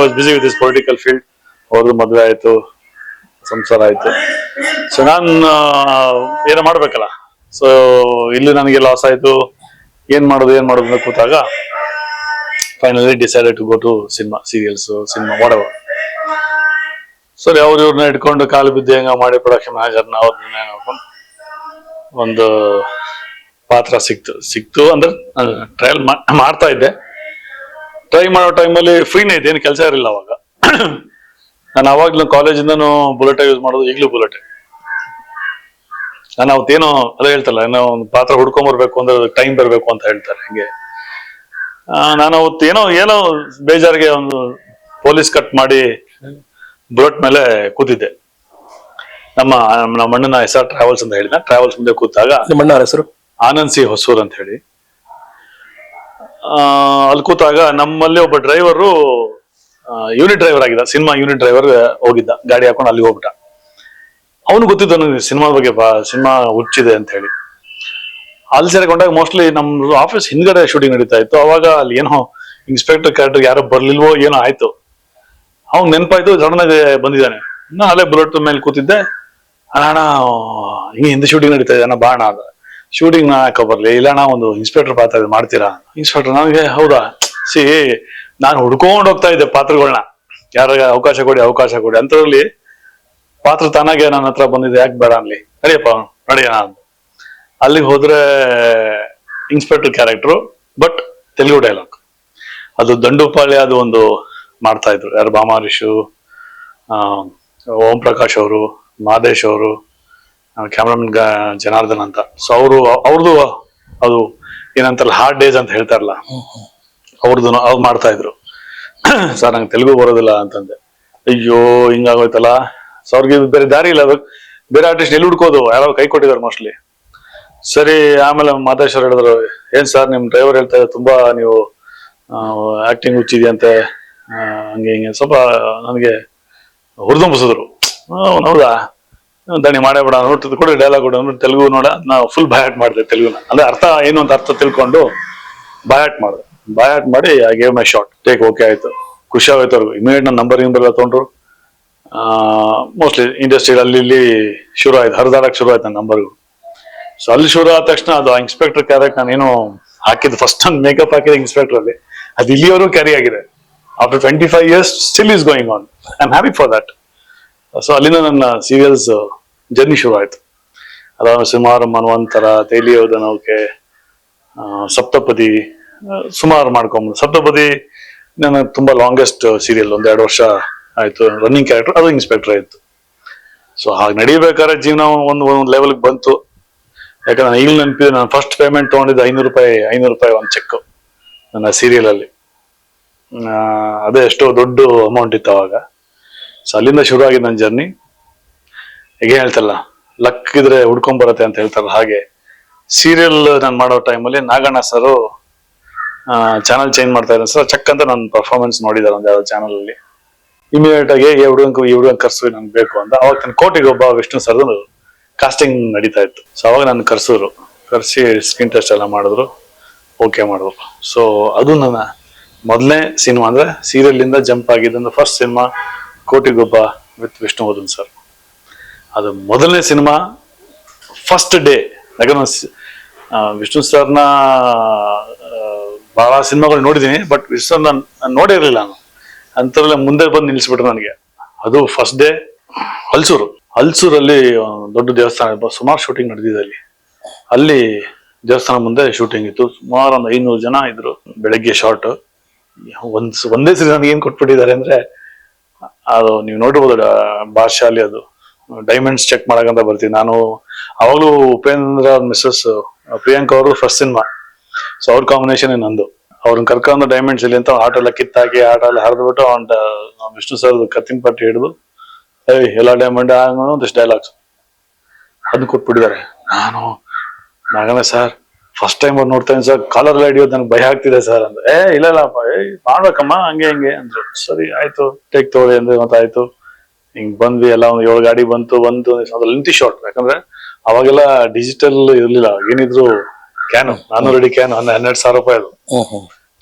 was busy with his political field ಅವ್ರದ್ದು ಮದುವೆ ಆಯ್ತು. ಸಂಸಾರ ಆಯ್ತು. ಸೊ ನಾನು ಏನೋ ಮಾಡ್ಬೇಕಲ್ಲ. ಸೊ ಇಲ್ಲಿ ನನಗೆ ಲಾಸ್ ಆಯ್ತು. ಏನ್ ಮಾಡೋದು ಏನ್ ಮಾಡೋದು ಅಂತ ಕೂತಾಗ finally decided to go to cinema serials cinema ಮಾಡೋ ಸರಿ ಅವ್ರು ಇವ್ರನ್ನ ಇಟ್ಕೊಂಡು ಕಾಲು ಬಿದ್ದು ಹೆಂಗ ಮಾಡಿ ಪ್ರೊಡಕ್ಷನ್ ಮ್ಯಾನೇಜರ್ನ ಅವ್ರನ್ನ ನೋಡ್ಕೊಂಡು ಒಂದು ಪಾತ್ರ ಸಿಕ್ತು ಸಿಕ್ತು ಅಂದ್ರೆ ಟ್ರಯಲ್ ಮಾಡ್ತಾ ಇದ್ದೆ. ಟ್ರೈ ಮಾಡೋ ಟೈಮಲ್ಲಿ ಫ್ರೀನೇ ಇದೆ ಏನು ಕೆಲಸ ಇರಲಿಲ್ಲ ಅವಾಗ. ನಾನು ಅವಾಗ್ಲೂ ಕಾಲೇಜಿಂದನೂ ಬುಲೆಟ್ ಯೂಸ್ ಮಾಡೋದು ಈಗಲೂ ಬುಲೆಟ್ ನಾನು ಅವತ್ತೇನೋ ಅದೇ ಹೇಳ್ತಲ್ಲ ಏನೋ ಒಂದು ಪಾತ್ರ ಹುಡ್ಕೊಂಬರ್ಬೇಕು ಅಂದ್ರೆ ಅದಕ್ಕೆ ಟೈಮ್ ಬರಬೇಕು ಅಂತ ಹೇಳ್ತಾರೆ ಹಿಂಗೆ. ನಾನು ಅವತ್ತೇನೋ ಏನೋ ಬೇಜಾರಿಗೆ ಒಂದು ಪೊಲೀಸ್ ಕಟ್ ಮಾಡಿ ಬುಲೆಟ್ ಮೇಲೆ ಕೂತಿದ್ದೆ. ನಮ್ಮ ನಮ್ಮ ಅಣ್ಣನ ಹೆಸರು ಟ್ರಾವೆಲ್ಸ್ ಅಂತ ಹೇಳಿದ ಟ್ರಾವೆಲ್ಸ್ ಮುಂದೆ ಕೂತಾಗ ನಿಮ್ಮ ಹೆಸರು? ಆನಂದ್ ಸಿ ಹೊಸೂರ್ ಅಂತ ಹೇಳಿ. ಅಲ್ಲಿ ಕೂತಾಗ ನಮ್ಮಲ್ಲಿ ಒಬ್ಬ ಡ್ರೈವರು ಯೂನಿಟ್ ಡ್ರೈವರ್ ಆಗಿದ್ದ ಸಿನಿಮಾ ಯೂನಿಟ್ ಡ್ರೈವರ್ ಹೋಗಿದ್ದ, ಗಾಡಿ ಹಾಕೊಂಡು ಅಲ್ಲಿ ಹೋಗ್ಬಿಟ್ಟ. ಅವನು ಗೊತ್ತಿದ್ದ ನನಗೆ ಸಿನಿಮಾ ಬಗ್ಗೆ ಸಿನಿಮಾ ಹುಚ್ಚಿದೆ ಅಂತ ಹೇಳಿ. ಅಲ್ಲಿ ಸೇರ್ಕೊಂಡಾಗ ಮೋಸ್ಟ್ಲಿ ನಮ್ಮ ಆಫೀಸ್ ಹಿಂದ್ಗಡೆ ಶೂಟಿಂಗ್ ನಡೀತಾ ಇತ್ತು. ಅವಾಗ ಅಲ್ಲಿ ಏನೋ ಇನ್ಸ್ಪೆಕ್ಟರ್ ಕ್ಯಾರೆಕ್ಟರ್ ಯಾರೋ ಬರ್ಲಿಲ್ವೋ ಏನೋ ಆಯ್ತು. ಅವ್ನ್ ನೆನಪಾಯ್ತು ಸಡನ್ ಆಗಿ ಬಂದಿದ್ದಾನೆ. ಇನ್ನೂ ಅಲ್ಲೇ ಬುಲೆಟ್ ಮೇಲೆ ಕೂತಿದ್ದೆ. ಅಣ್ಣ ಹಿಂಗೆ ಹಿಂದೆ ಶೂಟಿಂಗ್ ನಡೀತಾ ಇದೆ, ಅಣ್ಣ ಬಾಣ ಅದ. ಶೂಟಿಂಗ್ ನಾ ಯಾಕೆ ಬರ್ಲಿ ಇಲ್ಲ ಅಣ್ಣ ಒಂದು ಇನ್ಸ್ಪೆಕ್ಟರ್ ಪಾತ್ರ ಮಾಡ್ತೀರಾ? ಇನ್ಸ್ಪೆಕ್ಟರ್ ನನಗೆ, ಹೌದಾ? ಸಿ ನಾನು ಹುಡ್ಕೊಂಡು ಹೋಗ್ತಾ ಇದ್ದೆ ಪಾತ್ರಗಳನ್ನ ಯಾರ ಅವಕಾಶ ಕೊಡಿ ಅವಕಾಶ ಕೊಡಿ. ಅಂತರಲ್ಲಿ ಪಾತ್ರ ತಾನಾಗೆ ನನ್ನ ಹತ್ರ ಬಂದಿದೆ. ಯಾಕೆ ಬೇಡ ಅನ್ಲಿ? ನಡಿಯಪ್ಪ ನಡಿಯೋಣ ಅಂತ. ಅಲ್ಲಿಗೆ ಹೋದ್ರೆ inspector character but Telugu dialogue ಅದು ದಂಡುಪಾಳ್ಯ ಅದು ಒಂದು ಮಾಡ್ತಾ ಇದ್ರು. ಯಾರು? ಬಾಮಾರೀಶು ಓಂ ಪ್ರಕಾಶ್ ಅವರು, ಮಾದೇಶ್ ಅವರು ಕ್ಯಾಮ್ರಾಮನ್ ಜನಾರ್ದನ್ ಅಂತ. ಸೊ ಅವರು ಅವ್ರದ್ದು ಅದು ಏನಂತಾರಲ್ಲ ಹಾರ್ಡ್ ಡೇಸ್ ಅಂತ ಹೇಳ್ತಾರಲ್ಲ. ಅವ್ರದ್ದು ಅವ್ರು ಮಾಡ್ತಾ ಇದ್ರು. ಸರ್, ನಂಗೆ ತೆಲುಗು ಬರೋದಿಲ್ಲ ಅಂತಂದೆ. ಅಯ್ಯೋ, ಹಿಂಗಾಗೋಯ್ತಲ್ಲ. ಸೊ ಅವ್ರಿಗೆ ಬೇರೆ ದಾರಿ ಇಲ್ಲ. ಬೇರೆ ಆರ್ಟಿಸ್ಟ್ ಎಲ್ಲಿ ಹುಡ್ಕೋದು? ಯಾರೋ ಕೈ ಕೊಟ್ಟಿದ್ದಾರೆ ಮೋಸ್ಟ್ಲಿ ಸರಿ, ಆಮೇಲೆ ಮಾತೇಶ್ವರ ಹೇಳಿದ್ರು, ಏನ್ ಸರ್, ನಿಮ್ ಡ್ರೈವರ್ ಹೇಳ್ತಾ ಇದ್ದಾರೆ, ತುಂಬಾ ನೀವು ಆಕ್ಟಿಂಗ್ ಹುಚ್ಚಿದೆಯಂತೆ. ಹಂಗೆ ಹಿಂಗೆ. ಸ್ವಲ್ಪ ನನಗೆ ಹುರಿದುಂಬಿಸಿದ್ರು. ಹೌದಾ? ದಣಿ ಮಾಡೇ ಬಿಡ ನೋಡ್ತಿದ್ದು ಕೊಡಿ ಡೈಲಾಗ್ ಕೊಡು ತೆಲುಗು ನೋಡ, ನಾ ಫುಲ್ ಬಯಾಟ್ ಮಾಡಿದೆ ತೆಲುಗುನ. ಅಂದ್ರೆ ಅರ್ಥ, ಏನು ಅಂತ ಅರ್ಥ ತಿಳ್ಕೊಂಡು ಬಯಾಟ್ ಮಾಡಿದೆ. ಬಾಯ್ ಆಟ್ ಮಾಡಿ I gave my shot take okay ಆಯ್ತು. ಖುಷಿ ಆಗೋಯ್ತು ಅವ್ರಿಗೆ. ಇಮಿಡಿಯೇಟ್ ನನ್ನ ನಂಬರ್ ಗಿಂಬರ್ ಎಲ್ಲ ತೊಗೊಂಡ್ರು. ಮೋಸ್ಟ್ಲಿ ಇಂಡಸ್ಟ್ರಿ ಅಲ್ಲಿ ಇಲ್ಲಿ ಶುರು ಆಯ್ತು. ಹರಿದಾಡಕ್ಕೆ ಶುರು ಆಯ್ತು ನನ್ನ ನಂಬರ್ಗಳು ಸೊ ಅಲ್ಲಿ ಶುರು ಆದ ತಕ್ಷಣ ಅದು ಇನ್ಸ್ಪೆಕ್ಟರ್ ಕ್ಯಾರೆಕ್ಟ್ ನಾನೇನು ಹಾಕಿದ್ದು ಫಸ್ಟ್ ಒಂದು ಮೇಕಪ್ ಹಾಕಿದ ಇನ್ಸ್ಪೆಕ್ಟರ್ ಅಲ್ಲಿ. ಅದು ಇಲ್ಲಿವರೆಗೂ ಕ್ಯಾರಿ ಆಗಿದೆ. After twenty five years still is going on I am happy for that so ಅಲ್ಲಿಂದ ನನ್ನ ಸೀರಿಯಲ್ಸ್ ಜರ್ನಿ ಶುರು ಆಯ್ತು. ಅದಾದ ಸುಮಾರು ಮನವಂತರ ತೈಲಿ ನೌಕೆ ಸಪ್ತಪದಿ ಸುಮಾರು ಮಾಡ್ಕೊಂಬಂದು ಸಪ್ತಪದಿ ನನ್ನ ತುಂಬಾ ಲಾಂಗೆಸ್ಟ್ ಸೀರಿಯಲ್ ಒಂದ್ ಎರಡು ವರ್ಷ ಆಯ್ತು ರನ್ನಿಂಗ್ ಕ್ಯಾರೆಕ್ಟರ್ ಅದು ಇನ್ಸ್ಪೆಕ್ಟರ್ ಆಯ್ತು ಸೊ ಹಾಗೆ ನಡಿಬೇಕಾದ್ರೆ ಜೀವನ ಒಂದು ಒಂದು ಲೆವೆಲ್ಗೆ ಬಂತು. ಯಾಕಂದ್ರೆ ನಾನು ಈಗ ನೆನಪಿದೆ, ನಾನು ಫಸ್ಟ್ ಪೇಮೆಂಟ್ ತೊಗೊಂಡಿದ್ದು ಐನೂರು ರೂಪಾಯಿ ಐನೂರು ರೂಪಾಯಿ ಒಂದು ಚೆಕ್ ನನ್ನ ಸೀರಿಯಲ್ ಅಲ್ಲಿ. ಅದೇ ಎಷ್ಟೋ ದೊಡ್ಡ ಅಮೌಂಟ್ ಇತ್ತು ಅವಾಗ. ಸೊ ಅಲ್ಲಿಂದ ಶುರು ಆಗಿದೆ ನನ್ನ ಜರ್ನಿ ಹೇಗೆ ಹೇಳ್ತಲ್ಲ ಲಕ್ ಇದ್ರೆ ಹುಡ್ಕೊಂಡ್ ಬರತ್ತೆ ಅಂತ ಹೇಳ್ತಾರಲ್ಲ ಹಾಗೆ. ಸೀರಿಯಲ್ ನಾನು ಮಾಡೋ ಟೈಮಲ್ಲಿ ನಾಗಣ್ಣ ಸರು ಚಾನಲ್ ಚೇಂಜ್ ಮಾಡ್ತಾ ಇದ್ದಾರೆ. ಸರ್ ಚಕ್ ಅಂತ ನನ್ನ ಪರ್ಫಾರ್ಮೆನ್ಸ್ ನೋಡಿದ್ದಾರೆ ಒಂದು ಯಾವ್ದೋ ಚಾನಲ್ ಅಲ್ಲಿ. ಇಮಿಡಿಯೇಟ್ ಆಗಿ ಈ ಹುಡುಗನ್ ಈ ಹುಡುಗನ್ ಕರ್ಸು ನನ್ಗೆ ಬೇಕು ಅಂತ. ಅವಾಗ ನನ್ನ ಕೋಟಿಗೆ ಒಬ್ಬ ವಿಷ್ಣು ಸರ್ ಕಾಸ್ಟಿಂಗ್ ನಡೀತಾ ಇತ್ತು. ಸೊ ಅವಾಗ ನನ್ನ ಕರ್ಸೋರು. ಕರ್ಸಿ ಸ್ಕಿನ್ ಟೆಸ್ಟ್ ಎಲ್ಲ ಮಾಡಿದ್ರು. ಓಕೆ ಮಾಡಿದ್ರು. ಸೊ ಅದು ನನ್ನ ಮೊದಲನೇ ಸಿನಿಮಾ ಅಂದ್ರೆ ಸೀರಿಯಲ್ ಇಂದ jump ಆಗಿದ್ದಂತ first cinema Kotigobba with Vishnuvardhan sir ಅದು ಮೊದಲನೇ ಸಿನಿಮಾ ಫಸ್ಟ್ ಡೇ ಯಾಕಂದ್ರೆ ನಾನ್ ವಿಷ್ಣು ಸರ್ನ ಬಹಳ ಸಿನಿಮಾಗಳು ನೋಡಿದ್ದೀನಿ ಬಟ್ ಸರ್ ನಾನು ನೋಡೇ ನಾನು. ಅಂತರಲ್ಲೇ ಮುಂದೆ ಬಂದು ನಿಲ್ಲಿಸ್ಬಿಟ್ರು ನನಗೆ. ಅದು ಫಸ್ಟ್ ಡೇ ಹಲ್ಸೂರು. ಹಲ್ಸೂರಲ್ಲಿ ದೊಡ್ಡ ದೇವಸ್ಥಾನ. ಸುಮಾರು ಶೂಟಿಂಗ್ ನಡೆದಿದೆ ಅಲ್ಲಿ. ಅಲ್ಲಿ ದೇವಸ್ಥಾನ ಮುಂದೆ ಶೂಟಿಂಗ್ ಇತ್ತು. ಸುಮಾರು ಒಂದು ಐನೂರು ಜನ ಇದ್ರು, ಬೆಳಗ್ಗೆ ಶಾರ್ಟ್ ಒಂದ್ ಒಂದೇ ಸರಿ ನನಗೆ ಏನ್ ಕೊಟ್ಬಿಟ್ಟಿದ್ದಾರೆ ಅಂದ್ರೆ, ಅದು ನೀವು ನೋಡಿರ್ಬೋದು ಭಾಷಾಲಿ ಅದು. ಡೈಮಂಡ್ಸ್ ಚೆಕ್ ಮಾಡಕಂತ ಬರ್ತೀನಿ. ನಾನು ಅವಾಗಲೂ ಉಪೇಂದ್ರ ಮಿಸ್ಸಸ್ ಪ್ರಿಯಾಂಕಾ ಅವರು ಫಸ್ಟ್ ಸಿನಿಮಾ ಸೊ ಅವ್ರ ಕಾಂಬಿನೇಷನ್ ನಂದು. ಅವ್ರನ್ನ ಕರ್ಕೊಂಡು ಡೈಮಂಡ್ಸ್ ಇಲ್ಲಿ ಅಂತ ಆಟೋ ಎಲ್ಲ ಕಿತ್ತಾಕಿ ಆಟೋ ಎಲ್ಲ ಹರಿದ್ಬಿಟ್ಟು ಅವ್ನ ವಿಷ್ಣು ಸರ್ ಕತ್ತಿನ ಪಟ್ಟಿ ಹಿಡಿದು ಏಯ್ ಎಲ್ಲ ಡೈಮಂಡ್ ಒಂದಿಷ್ಟು ಡೈಲಾಗ್ಸ್ ಅದನ್ನ ಕೊಟ್ಬಿಟ್ಟಿದ್ದಾರೆ ನಾನು, ನಾಗಣ್ಣ ಸರ್ ಫಸ್ಟ್ ಟೈಮ್ ಅವ್ರು ನೋಡ್ತೇನೆ ಸರ್ ಕಾಲರ್ ಎಲ್ಲ ಹಿಡಿಯೋದು ನನಗೆ ಭಯ ಆಗ್ತಿದೆ ಸರ್ ಅಂದ್ರೆ ಏ, ಇಲ್ಲ ಇಲ್ಲಪ್ಪ ಏ, ಮಾಡ್ಬೇಕಮ್ಮ, ಹಂಗೆ, ಹಿಂಗೆ, ಅಂದ್ರು. ಸರಿ, ಆಯ್ತು ಟೇಕ್ ತಗೊಳ್ಳಿ, ಅಂದ್ರೆ. ಗೊತ್ತಾಯ್ತು ಹಿಂಗ್ ಬಂದ್ವಿ, ಎಲ್ಲ ಒಂದು ಏಳು ಗಾಡಿ ಬಂತು ಬಂತು ನಿಂತಿ ಶಾರ್ಟ್ ಯಾಕಂದ್ರೆ, ಅವಾಗೆಲ್ಲ ಡಿಜಿಟಲ್ ಇರ್ಲಿಲ್ಲ. ಏನಿದ್ರು ಕ್ಯಾನು ನಾನ್ನೂರು ಅಡಿ ಕ್ಯಾನು ಹನ್ನೆರಡು ಸಾವಿರ ರೂಪಾಯಿ ಅದು.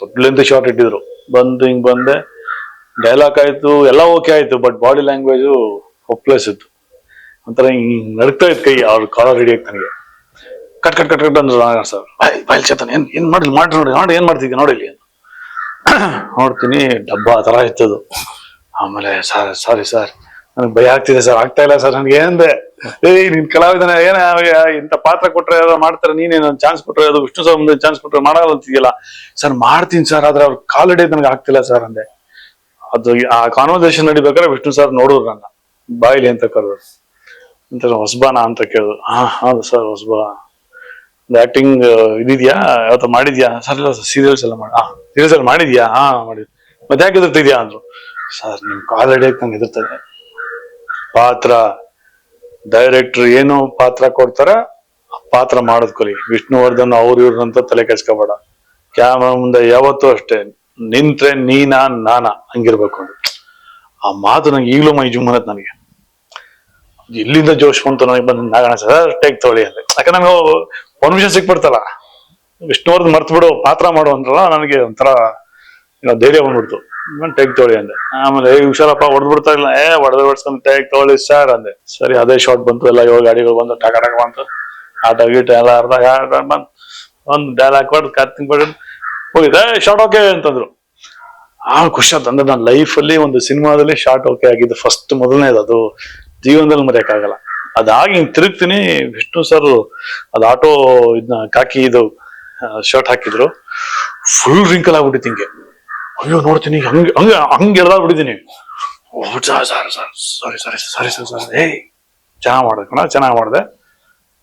ದೊಡ್ಡಲಿಂದ ಶಾರ್ಟ್ ಇಟ್ಟಿದ್ರು. ಬಂದು ಹಿಂಗ್ ಬಂದೆ. ಡೈಲಾಗ್ ಆಯ್ತು ಎಲ್ಲ ಓಕೆ ಆಯ್ತು ಬಟ್ ಬಾಡಿ ಲ್ಯಾಂಗ್ವೇಜ್ ಹೊಪ್ಲೆಸ್ ಇತ್ತು. ಒಂಥರ ಹಿಂಗ್ ನಡ್ತಾ ಇತ್ತು ಕೈ ಅವ್ರ ರೆಡಿ ಆಯ್ತು ನನಗೆ. ಕಟ್ ಕಟ್ ಕಟ್ ಕಟ್ ಅಂದ್ರು ಸರ್. ಬಾಯ್ ಚೇತನ್ ಏನ್ ಏನ್ ಮಾಡಿಲ್ಲ ಮಾಡಿ ನೋಡಿ ನೋಡಿ ಏನ್ ಮಾಡ್ತಿದ್ದೆ ನೋಡಿ ಇಲ್ಲಿ. ನೋಡ್ತೀನಿ ಡಬ್ಬ ಆ ತರ ಇತ್ತದು. ಆಮೇಲೆ ಸಾರಿ ಸಾರಿ ಸರ್ ನನಗೆ ಭಯ ಆಗ್ತಿದೆ ಸರ್ ಆಗ್ತಾ ಇಲ್ಲ ಸರ್ ನನಗೆ ಏನಂದೆ ಏಯ್ ನಿನ್ ಕಲಾವಿದನ ಏನ ಇಂತ ಪಾತ್ರ ಕೊಟ್ರೆ ಯಾರೋ ಮಾಡ್ತಾರೆ, ನೀನೇನ ಚಾನ್ಸ್ ಕೊಟ್ರೆ ಅದು ವಿಷ್ಣು ಸರ್ ಮುಂದೆ ಚಾನ್ಸ್ ಕೊಟ್ರೆ ಮಾಡಲ್ಲ ಅಂತಿದ್ಯಲ್ಲ? ಸರ್, ಮಾಡ್ತೀನಿ ಸರ್, ಆದ್ರೆ ಅವ್ರ ಕಾಲ್ ಹಿಡಿಯೋದು ನನಗೆ ಆಗ್ತಿಲ್ಲ ಸರ್ ಅಂದೆ. ಅದು ಆ ಕಾನ್ವರ್ಸೇಷನ್ ನಡಿಬೇಕಾದ್ರೆ ವಿಷ್ಣು ಸರ್ ನೋಡೋರು ನನ್ನ. ಬಾಯಿಲಿ ಅಂತ ಕರೆದ್ರು. ಅಂತ ಹೊಸಬಾನಾ ಅಂತ ಕೇಳಿದ್ರು. ಹಾ ಹೌದು ಸರ್, ಹೊಸಬಾ. ಆಕ್ಟಿಂಗ್ ಇದಿದ್ಯಾ? ಯಾವತ್ತ ಮಾಡಿದ್ಯಾ? ಸರ್, ಇಲ್ಲ ಸೀರಿಯಲ್ಸ್ ಎಲ್ಲ ಮಾಡಿ ಸೀರಿಯಲ್ಸ್ ಎಲ್ಲ ಮಾಡಿದ್ಯಾ? ಹಾ ಮಾಡಿದ್. ಮತ್ತೆ ಯಾಕೆ ಎದುರ್ತಿದ್ಯಾ ಅಂದ್ರು. ಸರ್, ನಿಮ್ ಕಾಲ್ ಹಿಡಿಯಕ್ ನಂಗೆ ಎದುರ್ತದೆ ಪಾತ್ರ ಡೈರೆಕ್ಟರ್ ಏನು ಪಾತ್ರ ಕೊಡ್ತಾರ ಪಾತ್ರ ಮಾಡೋದ್ ಕಲಿ. ವಿಷ್ಣುವರ್ಧನ್ ಅವ್ರು ಇವ್ರಂತ ಅಂತ ತಲೆ ಕೆಡ್ಸ್ಕೊಬೇಡ. ಕ್ಯಾಮ್ರಾ ಮುಂದೆ ಯಾವತ್ತೂ ಅಷ್ಟೇ, ನಿಂತ್ರೆ ನೀನಾ ನಾನಾ ಹಂಗಿರ್ಬೇಕು ಆ ಮಾತು ನಂಗೆ ಈಗಲೂ ಮೈ ಜುಮ್ಮನತ್ ನನಗೆ. ಇಲ್ಲಿಂದ ಜೋಶ್ ಬಂತು ನನಗೆ ಬಂದು ನಾಗಣ ಸರ್ ಟೇಕ್ ತೊಳಿ ಅಂದ್ರೆ ಯಾಕಂದ್ರೆ ನಮ್ಗೆ ಪರ್ಮಿಷನ್ ಸಿಕ್ಬಿಡ್ತಲ್ಲ. ವಿಷ್ಣುವರ್ಧನ್ ಮರ್ತು ಬಿಡು, ಪಾತ್ರ ಮಾಡು ಅಂದ್ರಲ್ಲ, ನನಗೆ ಒಂಥರ ಧೈರ್ಯ ಬಂದ್ಬಿಡ್ತು. ಟೇಕ್ ತೊಳಿ ಅಂದೆ. ಆಮೇಲೆ ಏ ಹುಷಾರಪ್ಪ ಹೊಡೆದ್ ಬಿಡ್ತಾ ಇಲ್ಲ. ಏ, ಹೊಡೆದ್ ಬಿಡ್ಸ್ಕೊಂಡು ಟೇಕ್ ತೊಳಿ ಸರ್ ಅಂದೆ. ಸರಿ, ಅದೇ ಶಾರ್ಟ್ ಬಂತು, ಎಲ್ಲ ಏಳು ಗಾಡಿಗಳು ಬಂದು ಟಕ ಬಂತು. ಆಟ ಗೀಟ ಎಲ್ಲ ಅರ್ಧ ಬಂತು. ಒಂದು ಡೈಲಾಗ್ ಕೊಟ್ಟು ಕತ್ತಿಂಗ್ ಕೊಟ್ಟು ಹೋಗಿದೆ. ಶಾರ್ಟ್ ಓಕೆ ಅಂತಂದ್ರು. ಆ ಖುಷಿ ಆಯ್ತು ಅಂದ್ರೆ ನನ್ನ ಲೈಫ್ ಅಲ್ಲಿ ಒಂದು ಸಿನಿಮಾದಲ್ಲಿ ಶಾರ್ಟ್ ಓಕೆ ಆಗಿದ್ದು ಫಸ್ಟ್ ಮೊದಲನೇದು. ಅದು ಜೀವನದಲ್ಲಿ ಮರೆಯಕ್ಕಾಗಲ್ಲ ಅದಾಗಿ ಹಿಂಗ್ ತಿರುಗ್ತೀನಿ. ವಿಷ್ಣು ಸರ್ ಅದು ಆಟೋ ಇದನ್ನ ಕಾಕಿ ಇದು ಶರ್ಟ್ ಹಾಕಿದ್ರು. ಫುಲ್ ರಿಂಕಲ್ ಆಗ್ಬಿಟ್ಟಿತ್ತು ಹಿಂಗೆ. ಅಯ್ಯೋ, ನೋಡ್ತೀನಿ ಹಂಗೆ ಹಂಗೆ ಹಂಗೆ ಎಳ್ದಾಗ್ಬಿಟ್ಟಿದ್ದೀನಿ sir sir sorry sorry sorry, sir sir. ಏಯ್, ಚೆನ್ನಾಗಿ ಮಾಡಿದೆ ಕಣ, ಚೆನ್ನಾಗ್ ಮಾಡಿದೆ.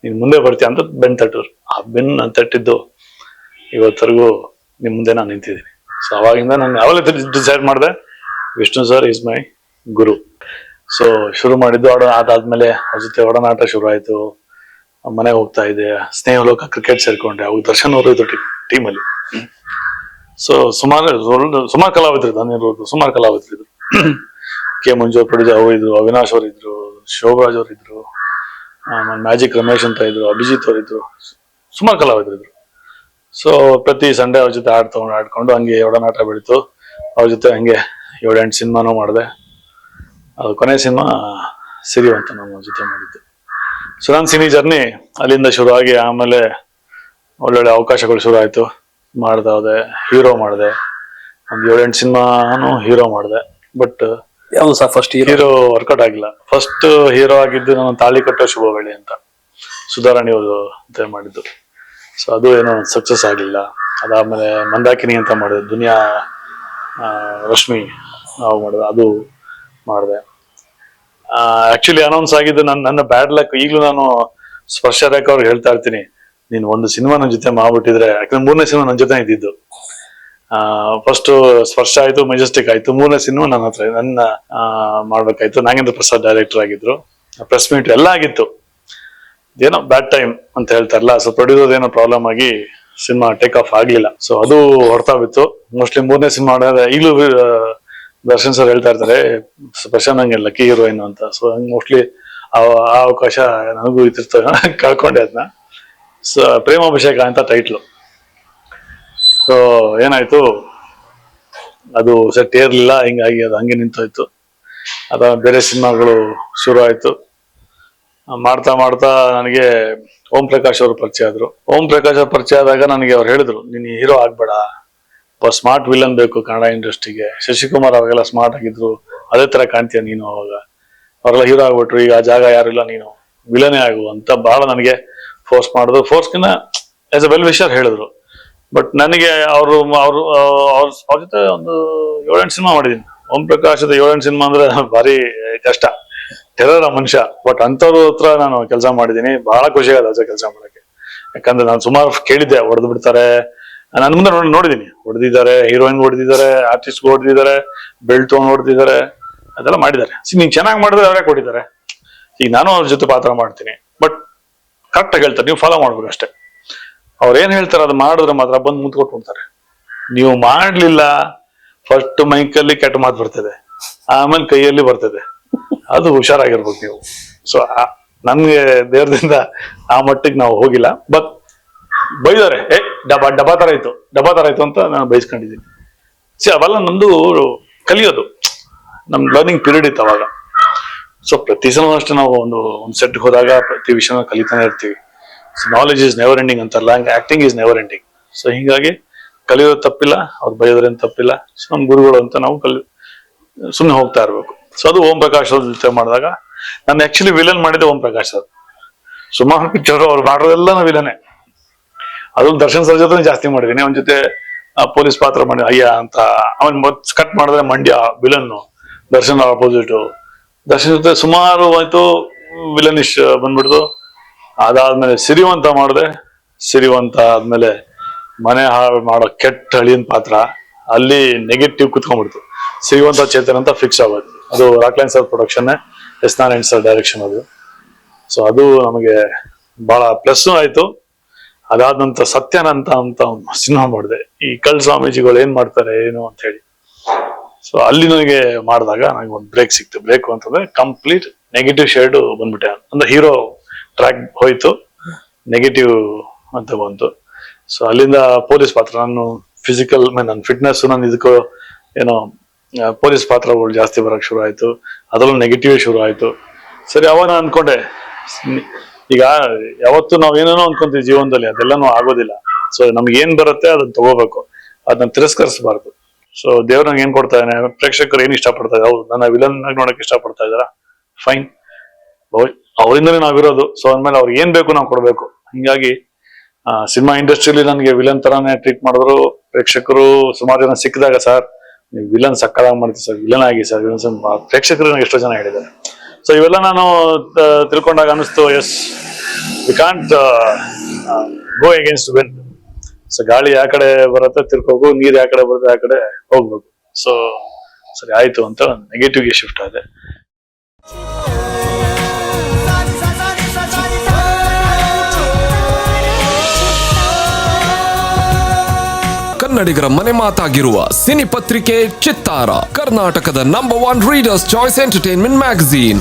ನೀನು ಮುಂದೆ ಬರ್ತೀಯ ಅಂತ ಬೆನ್ ತಟ್ಟರು ಆ ಬೆನ್ ನಾನು ತಟ್ಟಿದ್ದು ಇವತ್ತರೆಗೂ ನಿಮ್ಮ ಮುಂದೆ ನಾನು ನಿಂತಿದ್ದೀನಿ. ಸೊ ಅವಾಗಿಂದ ನಾನು ಯಾವಾಗಲೇ ಡಿಸೈಡ್ ಮಾಡಿದೆ, Vishnu sir is my guru. So ಶುರು ಮಾಡಿದ್ದು ಆಡೋ ಅದಾದ್ಮೇಲೆ ಅವ್ರ ಜೊತೆ ಒಡನಾಟ ಶುರು ಆಯಿತು. ಮನೆಗೆ ಹೋಗ್ತಾ ಇದ್ದೆ. ಸ್ನೇಹಲೋಕ ಕ್ರಿಕೆಟ್ ಸೇರ್ಕೊಂಡೆ. ಅವಾಗ ದರ್ಶನ್ ಅವರು ಇದ್ರು ಟೀಮಲ್ಲಿ. ಸೊ ಸುಮಾರು ಸುಮಾರು ಕಲಾವಿದ್ರು ನಾನಿರೋದು ಸುಮಾರು ಕಲಾವಿದ್ರು. ಕೆ ಮಂಜು ಪ್ರೊಡ್ಯೂಸರ್ ಅವರು ಇದ್ರು ಅವಿನಾಶ್ ಅವರು ಇದ್ರು ಶೋಭರಾಜ್ ಅವರು ಇದ್ರು ಮ್ಯಾಜಿಕ್ ರಮೇಶ್ ಅಂತ ಇದ್ರು, ಅಭಿಜಿತ್ ಅವರು ಇದ್ರು ಸುಮಾರು ಕಲಾವಿದ್ರು ಇದ್ರು ಸೊ ಪ್ರತಿ ಸಂಡೇ ಅವ್ರ ಜೊತೆ ಆಡ್ ತಗೊಂಡು ಆಡ್ಕೊಂಡು ಹಂಗೆ ಒಡನಾಟ ಬೆಳೀತು. ಅವ್ರ ಜೊತೆ ಹಂಗೆ ಏಳೆಂಟು ಸಿನಿಮಾನೂ ಮಾಡಿದೆ. ಅದು ಕೊನೆ ಸಿನಿಮಾ ಸಿರಿ ಅಂತ ನಮ್ಮ ಜೊತೆ ಮಾಡಿದ್ದು. ಸೊ ನನ್ನ ಸಿನಿ ಜರ್ನಿ ಅಲ್ಲಿಂದ ಶುರು ಆಗಿ ಆಮೇಲೆ ಒಳ್ಳೊಳ್ಳೆ ಅವಕಾಶಗಳು ಶುರು ಆಯ್ತು. ಮಾಡ್ದೆ ಹೋದೆ ಹೀರೋ ಮಾಡಿದೆ. ಒಂದು ಏಳೆಂಟು ಸಿನಿಮಾನು ಹೀರೋ ಮಾಡಿದೆ. ಬಟ್ ಯಾವ್ದು sir first hero work out ಆಗಿಲ್ಲ. ಫಸ್ಟ್ ಹೀರೋ ಆಗಿದ್ದು ನಾನು ತಾಳಿ ಕಟ್ಟೋ ಶುಭವೇಳಿ ಅಂತ ಸುಧಾರಾಣಿ ಅವರು ಅಂತ ಮಾಡಿದ್ದು. ಸೊ ಅದು ಏನೋ ಸಕ್ಸಸ್ ಆಗಲಿಲ್ಲ. ಅದಾದ್ಮೇಲೆ ಮಂದಾಕಿನಿ ಅಂತ ಮಾಡಿದೆ ದುನಿಯಾ ರಶ್ಮಿ ನಾವು ಮಾಡಿದೆ ಅದು ಮಾಡಿದೆ. ಆಕ್ಚುಲಿ ಅನೌನ್ಸ್ ಆಗಿದ್ದು ನನ್ನ ನನ್ನ ಬ್ಯಾಡ್ ಲಕ್ ಈಗಲೂ ನಾನು ಸ್ಪರ್ಶ ರೇಖ ಅವ್ರಿಗೆ ಹೇಳ್ತಾ ಇರ್ತೀನಿ. ನೀನು ಒಂದು ಸಿನಿಮಾ ನನ್ನ ಜೊತೆ ಮಾಡ್ಬಿಟ್ಟಿದ್ರೆ, ಯಾಕಂದ್ರೆ ಮೂರನೇ ಸಿನಿಮಾ ನನ್ನ ಜೊತೆ ಇದ್ದಿದ್ದು. ಫಸ್ಟ್ ಸ್ಪರ್ಶ ಆಯ್ತು ಮೆಜೆಸ್ಟಿಕ್ ಆಯ್ತು. ಮೂರನೇ ಸಿನಿಮಾ ನನ್ನ ಹತ್ರ, ನನ್ನ ಮಾಡ್ಬೇಕಾಯ್ತು. ನಾಗೇಂದ್ರ ಪ್ರಸಾದ್ ಡೈರೆಕ್ಟರ್ ಆಗಿದ್ರು. ಪ್ರೆಸ್ ಮೀಟ್ ಎಲ್ಲ ಆಗಿತ್ತು. ಏನೋ ಬ್ಯಾಡ್ ಟೈಮ್ ಅಂತ ಹೇಳ್ತಾರಲ್ಲ ಸೊ ಪ್ರೊಡ್ಯೂಸರ್ ಏನೋ ಪ್ರಾಬ್ಲಮ್ ಆಗಿ ಸಿನಿಮಾ ಟೇಕ್ ಆಫ್ ಆಗ್ಲಿಲ್ಲ. ಸೊ ಅದು ಹೊರತಾ ಬಿತ್ತು ಮೋಸ್ಟ್ಲಿ ಮೂರನೇ ಸಿನಿಮಾ ಮಾಡಿದ್ರೆ ಈಗಲೂ ದರ್ಶನ್ ಸರ್ ಹೇಳ್ತಾ ಇರ್ತಾರೆ, ಪ್ರಶಾಂತ್ ನಂಗೆ ಲಕ್ಕಿ ಹೀರೋಯಿನ್ ಅಂತ. ಸೊ ಹಂಗೆ ಮೋಸ್ಟ್ಲಿ ಆ ಆ ಅವಕಾಶ ನನಗೂ ಇದ್ದಿರ್ತ ಕಳ್ಕೊಂಡೆ ಅದನ್ನ ಸೊ ಪ್ರೇಮಾಭಿಷೇಕ ಅಂತ ಟೈಟ್ಲು ಸೊ ಏನಾಯ್ತು? ಅದು ಸೆಟ್ ಏರ್ಲಿಲ್ಲ, ಹಿಂಗಾಗಿ ಅದು ಹಂಗೆ ನಿಂತೋಯ್ತು. ಅದ ಬೇರೆ ಸಿನಿಮಾಗಳು ಶುರು ಆಯಿತು ಮಾಡ್ತಾ ಮಾಡ್ತಾ ನನಗೆ ಓಂ ಪ್ರಕಾಶ್ ಅವರು ಪರಿಚಯ ಆದ್ರು. ಓಂ ಪ್ರಕಾಶ್ ಅವ್ರ ಪರಿಚಯ ಆದಾಗ ನನಗೆ ಅವ್ರು ಹೇಳಿದ್ರು, ನೀನು ಹೀರೋ ಆಗ್ಬೇಡ. ಒಬ್ಬ ಸ್ಮಾರ್ಟ್ ವಿಲನ್ ಬೇಕು ಕನ್ನಡ ಇಂಡಸ್ಟ್ರಿಗೆ ಶಶಿಕುಮಾರ್ ಅವಾಗೆಲ್ಲ ಸ್ಮಾರ್ಟ್ ಆಗಿದ್ರು. ಅದೇ ತರ ಕಾಣ್ತೀಯ ನೀನು ಅವಾಗ. ಅವರೆಲ್ಲ ಹೀರೋ ಆಗ್ಬಿಟ್ರು, ಈಗ ಆ ಜಾಗ ಇಲ್ಲ ನೀನು. ವಿಲನೇ ಆಗು ಅಂತ ಬಹಳ ನನಗೆ ಫೋರ್ಸ್ ಮಾಡಿದ್ರು ಫೋರ್ಸ್ಕಿನ ಆಸ್ ಅ ವೆಲ್ ವಿಷರ್ ಹೇಳಿದ್ರು. ಬಟ್ ನನಗೆ ಅವರು ಅವರು, ಅವ್ರ ಅವ್ರ ಜೊತೆ ಒಂದು ಏಳೆಂಟು ಸಿನಿಮಾ ಮಾಡಿದೀನಿ. ಓಂ ಪ್ರಕಾಶದ ಏಳೆಂಟು ಸಿನಿಮಾ ಅಂದ್ರೆ ಭಾರಿ ಕಷ್ಟ. ಟೆರರ ಮನುಷ್ಯ. ಬಟ್ ಅಂಥವ್ರ ಹತ್ರ ನಾನು ಕೆಲಸ ಮಾಡಿದೀನಿ. ಬಹಳ ಖುಷಿ ಆಗುತ್ತೆ ಕೆಲಸ ಮಾಡೋಕ್ಕೆ. ಯಾಕಂದ್ರೆ ನಾನು ಸುಮಾರು ಕೇಳಿದ್ದೆ, ಹೊಡೆದು ಬಿಡ್ತಾರೆ. ನನ್ನ ಮುಂದೆ ನೋಡಿ, ನೋಡಿದೀನಿ. ಹೊಡೆದಿದ್ದಾರೆ ಹೀರೋಯಿನ್ ಹೊಡೆದಿದ್ದಾರೆ ಆರ್ಟಿಸ್ಟ್ ಹೊಡೆದಿದ್ದಾರೆ ಬೆಲ್ಟ್ ತೊಗೊಂಡು ಹೊಡೆದಿದ್ದಾರೆ. ಅದೆಲ್ಲ ಮಾಡಿದ್ದಾರೆ. ನೀನ್ ಚೆನ್ನಾಗಿ ಮಾಡಿದ್ರೆ ಅವರೇ ಕೊಟ್ಟಿದ್ದಾರೆ. ಈಗ ನಾನು ಅವ್ರ ಜೊತೆ ಪಾತ್ರ ಮಾಡ್ತೀನಿ. ಬಟ್ ಕರೆಕ್ಟ್ ಆಗಿ ಹೇಳ್ತಾರೆ, ನೀವು ಫಾಲೋ ಮಾಡ್ಬೇಕು ಅಷ್ಟೇ. ಅವ್ರು ಏನ್ ಹೇಳ್ತಾರೆ, ಅದು ಮಾಡಿದ್ರೆ ಮಾತ್ರ ಬಂದು ಮುಂದ್ಕೊಟ್ಟು ಹೋಗ್ತಾರೆ. ನೀವು ಮಾಡ್ಲಿಲ್ಲ ಫಸ್ಟ್ ಮೈಕಲ್ಲಿ ಕೆಟ್ಟ ಮಾತು ಬರ್ತದೆ, ಆಮೇಲೆ ಕೈಯಲ್ಲಿ ಬರ್ತದೆ. ಅದು ಹುಷಾರಾಗಿರ್ಬೇಕು ನೀವು. ಸೊ ನನ್ಗೆ ದೇವ್ರದಿಂದ ಆ ಮಟ್ಟಿಗೆ ನಾವು ಹೋಗಿಲ್ಲ. ಬಟ್ ಬೈದಾರೆ ಏ, ಡಬಾ ಡಬಾ ತರ ಇತ್ತು, ಡಬಾ ತರ ಇತ್ತು ಅಂತ ನಾನು ಬೈಸ್ಕೊಂಡಿದ್ದೀನಿ. ಸಿ ಅವೆಲ್ಲ ನಂದು ಕಲಿಯೋದು. ನಮ್ ಲರ್ನಿಂಗ್ ಪೀರಿಯಡ್ ಇತ್ತು ಅವಾಗ. ಸೊ ಪ್ರತಿ ಸಲ ಅಷ್ಟೇ ನಾವು ಒಂದು ಒಂದು ಸೆಟ್ಗೆ ಹೋದಾಗ ಪ್ರತಿ ವಿಷಯನ ಕಲಿತಾನೆ ಇರ್ತೀವಿ. So knowledge is never ending ಅಂತಾರಲ್ಲ, ಹಂಗೆ acting is never ending so ಹಿಂಗಾಗಿ ಕಲಿಯೋದು ತಪ್ಪಿಲ್ಲ, ಅವ್ರು ಬೈಯೋದ್ರೇನು ತಪ್ಪಿಲ್ಲ. ಸೊ ನಮ್ಮ ಗುರುಗಳು ಅಂತ ನಾವು ಕಲಿ ಸುಮ್ಮನೆ ಹೋಗ್ತಾ ಇರಬೇಕು. ಸೊ ಅದು ಓಂ ಪ್ರಕಾಶ್ ಅವ್ರ ಜೊತೆ ಮಾಡಿದಾಗ, ನಾನು ಆಕ್ಚುಲಿ ವಿಲನ್ ಮಾಡಿದ್ದೆ ಓಂ ಪ್ರಕಾಶ್ ಅವ್ರು ಸುಮಾರು ಪಿಕ್ಚರ್ ಅವ್ರು ಮಾಡೋದೆಲ್ಲ ವಿಲನೇ ಅದು ದರ್ಶನ್ ಸರ್ ಜೊತೆ ಜಾಸ್ತಿ ಮಾಡಿದ್ದೀನಿ. ಅವನ ಜೊತೆ ಪೊಲೀಸ್ ಪಾತ್ರ ಮಾಡಿ, ಅಯ್ಯ ಅಂತ, ಅವನ್ ಕಟ್ ಮಾಡಿದ್ರೆ ಮಂಡ್ಯ ವಿಲನ್ನು ದರ್ಶನ್ ಆಪೋಸಿಟ್ ದರ್ಶನ್ ಜೊತೆ ಸುಮಾರು ಆಯ್ತು ವಿಲನಿಶ್ ಬಂದ್ಬಿಡ್ತು. ಅದಾದ್ಮೇಲೆ ಸಿರಿವಂತ ಮಾಡಿದೆ. ಸಿರಿವಂತ ಆದ್ಮೇಲೆ ಮನೆ ಹಾಳು ಮಾಡೋ ಕೆಟ್ಟ ಹಳಿಯನ್ ಪಾತ್ರ, ಅಲ್ಲಿ ನೆಗೆಟಿವ್ ಕುತ್ಕೊಂಡ್ಬಿಡ್ತು. ಸಿರಿವಂತ ಚೇತನ್ ಅಂತ ಫಿಕ್ಸ್ ಆಗೋದು. ಅದು Rockline sir production S Narayan sir direction ಅದು. ಸೊ ಅದು ನಮಗೆ ಬಹಳ ಪ್ಲಸ್ ಆಯ್ತು. ಅದಾದ ನಂತರ ಸತ್ಯಾನಂತ ಅಂತ ಒಂದು ಸಿನಿಮಾ ಮಾಡಿದೆ. ಈ ಕಳ್ ಸ್ವಾಮೀಜಿಗಳು ಏನ್ ಮಾಡ್ತಾರೆ, ಏನು ಅಂತ ಹೇಳಿ. ಸೊ ಅಲ್ಲಿ ನನಗೆ ಮಾಡಿದಾಗ ನನಗೆ ಒಂದು ಬ್ರೇಕ್ ಸಿಕ್ತು. ಬ್ರೇಕ್ ಅಂತಂದ್ರೆ ಕಂಪ್ಲೀಟ್ ನೆಗೆಟಿವ್ ಶೇಡ್ ಬಂದ್ಬಿಟ್ಟೆ. ಅಂದ್ರೆ ಹೀರೋ ಟ್ರ್ಯಾಕ್ ಹೋಯ್ತು. ನೆಗೆಟಿವ್ ಅಂತ ಬಂತು. ಸೊ ಅಲ್ಲಿಂದ ಪೊಲೀಸ್ ಪಾತ್ರ, ನಾನು ಫಿಸಿಕಲ್ ನನ್ನ ಫಿಟ್ನೆಸ್ ನನ್ನ ಇದಕ್ಕೂ ಏನೋ ಪೊಲೀಸ್ ಪಾತ್ರಗಳು ಜಾಸ್ತಿ ಬರಕ್ ಶುರು ಆಯ್ತು. ಅದರಲ್ಲೂ ನೆಗೆಟಿವ್ ಶುರು ಆಯ್ತು. ಸರಿ, ಅವಾಗ ನಾನು ಅನ್ಕೊಂಡೆ, ಈಗ ಯಾವತ್ತು ನಾವು ಏನೇನೋ ಅನ್ಕೊಂತೀವಿ ಜೀವನದಲ್ಲಿ, ಅದೆಲ್ಲನೂ ಆಗೋದಿಲ್ಲ. ಸೊ ನಮ್ಗೆ ಏನ್ ಬರುತ್ತೆ ಅದನ್ನ ತಗೋಬೇಕು. ಅದನ್ನ ತಿರಸ್ಕರಿಸಬಾರ್ದು. ಸೊ ದೇವ್ರ ನಂಗೆ ಏನ್ ಕೊಡ್ತಾ ಇದ್ದಾನೆ ಪ್ರೇಕ್ಷಕರು ಏನ್ ಇಷ್ಟಪಡ್ತಾ ಇದ್ದಾರೆ ಹೌದು, ನನ್ನ ವಿಲನ್ ಆಗಿ ನೋಡಕ್ ಇಷ್ಟಪಡ್ತಾ ಇದ್ದಾರ ಫೈನ್ ಅವರಿಂದಲೇ ನಾವಿರೋದು. ಸೊ ಅಂದ್ಮೇಲೆ ಅವ್ರಿಗೆ ಏನ್ ಬೇಕು ನಾವು ಕೊಡ್ಬೇಕು. ಹಿಂಗಾಗಿ ಸಿನಿಮಾ ಇಂಡಸ್ಟ್ರಿಲಿ ನನಗೆ ವಿಲನ್ ತರಾನೇ ಟ್ರೀಟ್ ಮಾಡಿದ್ರು. ಪ್ರೇಕ್ಷಕರು ಸುಮಾರು ಜನ ಸಿಕ್ಕಿದಾಗ ಸರ್, ನೀವು ವಿಲನ್ ಸಕ್ಕದಾಗಿ ಮಾಡ್ತೀವಿ ಸರ್ ವಿಲನ್ ಆಗಿ ಸರ್ ಪ್ರೇಕ್ಷಕರು ನನಗೆ ಎಷ್ಟೋ ಜನ ಹೇಳಿದ್ದಾರೆ. ಸೊ ಇವೆಲ್ಲ ನಾನು ತಿಳ್ಕೊಂಡಾಗ ಅನಿಸ್ತು yes we can't go against wind so ಗಾಳಿ ಯಾವ ಕಡೆ ಬರುತ್ತೆ ತಿರ್ಕೋಗು ನೀರ್ ಯಾವ ಕಡೆ ಬರುತ್ತೆ ಆ ಕಡೆ ಹೋಗ್ಬೇಕು ಸೊ ಸರಿ, ಆಯ್ತು ಅಂತ ನೆಗೆಟಿವ್ಗೆ ಶಿಫ್ಟ್ ಆದೆ. ಕನ್ನಡಿಗರ ಮನೆ ಮಾತಾಗಿರುವ ಸಿನಿ ಪತ್ರಿಕೆ ಚಿತ್ತಾರ, ಕರ್ನಾಟಕದ number one readers choice entertainment magazine